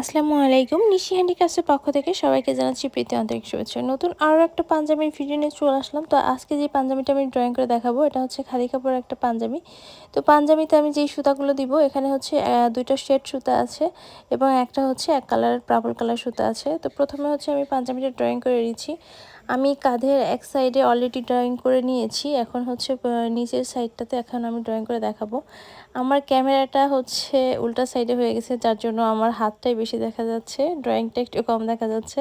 আসসালামু আলাইকুম। নিশি হ্যান্ডিক্রাফ্টের পক্ষ থেকে সবাইকে জানাচ্ছি প্রীতি আন্তরিক শুভেচ্ছা। নতুন আরও একটা পাঞ্জাবির ভিডিও নিয়ে চলে আসলাম। তো আজকে যে পাঞ্জাবিটা আমি ড্রয়িং করে দেখাবো, এটা হচ্ছে খাদি কাপড় একটা পাঞ্জাবি। তো পাঞ্জাবিতে আমি যেই সুতাগুলো দিব, এখানে হচ্ছে দুইটা শেড সুতা আছে এবং একটা হচ্ছে এক কালার পার্পল কালার সুতা আছে। তো প্রথমে হচ্ছে আমি পাঞ্জাবিটা ড্রয়িং করে নিচ্ছি। আমি কাঁধের এক সাইডে অলরেডি ড্রয়িং করে নিয়েছি। এখন হচ্ছে নিচের সাইডটাতে এখন আমি ড্রয়িং করে দেখাবো। আমার ক্যামেরাটা হচ্ছে উল্টা সাইডে হয়ে গেছে, যার জন্য আমার হাতটাই বেশি দেখা যাচ্ছে ড্রয়িংটা একটু কম দেখা যাচ্ছে।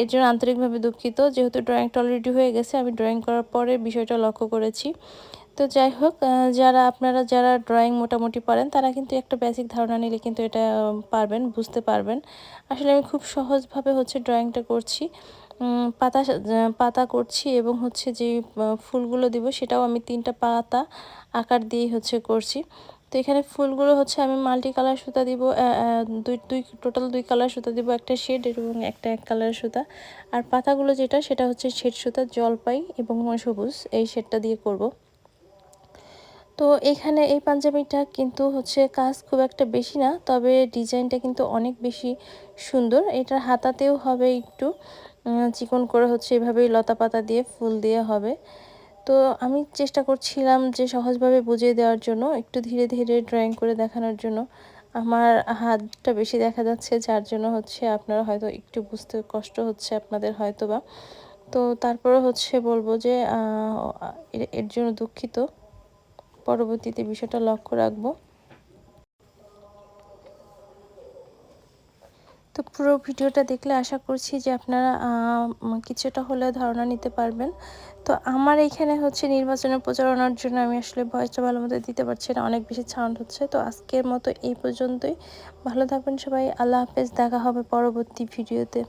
এর জন্য আন্তরিকভাবে দুঃখিত, যেহেতু ড্রয়িংটা অলরেডি হয়ে গেছে, আমি ড্রয়িং করার পরে বিষয়টা লক্ষ্য করেছি। তো যাই হোক যারা, আপনারা যারা ড্রয়িং মোটামুটি পারেন, তারা কিন্তু একটা বেসিক ধারণা নিলে কিন্তু এটা পারবেন, বুঝতে পারবেন। আসলে আমি খুব সহজভাবে হচ্ছে ড্রয়িংটা করছি। পাতা পাতা করছি এবং হচ্ছে যে ফুলগুলো দিব সেটাও আমি তিনটা পাতা আকার দিয়ে হচ্ছে করছি। তো এখানে ফুলগুলো হচ্ছে আমি মাল্টি কালার সুতা দিব দুই দুই, টোটাল দুই কালার সুতা দিব, একটা শেড এবং একটা এক কালার সুতা। আর পাতাগুলো যেটা, সেটা হচ্ছে শেড সুতা, জলপাই এবং সবুজ, এই শেডটা দিয়ে করব। তো এখানে এই পাঞ্জাবিটা কিন্তু হচ্ছে কাজ খুব একটা বেশি না, তবে ডিজাইনটা কিন্তু অনেক বেশি সুন্দর। এটার হাতাতেও হবে একটু চিকন করে হচ্ছে এভাবেই লতা পাতা দিয়ে ফুল দিয়ে হবে। তো আমি চেষ্টা করছিলাম যে সহজভাবে বুঝিয়ে দেওয়ার জন্য, একটু ধীরে ধীরে ড্রয়িং করে দেখানোর জন্য। আমার হাতটা বেশি দেখা যাচ্ছে, যার জন্য হচ্ছে আপনারা হয়তো একটু বুঝতে কষ্ট হচ্ছে আপনাদের হয়তো বা তো তারপরে হচ্ছে বলব যে এর জন্য দুঃখিত। পরবর্তীতে বিষয়টা লক্ষ্য রাখব। তো পুরো ভিডিওটা দেখলে আশা করছি যে আপনারা কিছুটা হলেও ধারণা নিতে পারবেন। তো আমার এখানে হচ্ছে নির্বাচনের প্রচারণার জন্য আমি আসলে ভয়েসটা ভালো মতো দিতে পারছি না, অনেক বেশি সাউন্ড হচ্ছে। তো আজকের মতো এই পর্যন্তই। ভালো থাকবেন সবাই। আল্লাহ হাফেজ। দেখা হবে পরবর্তী ভিডিওতে।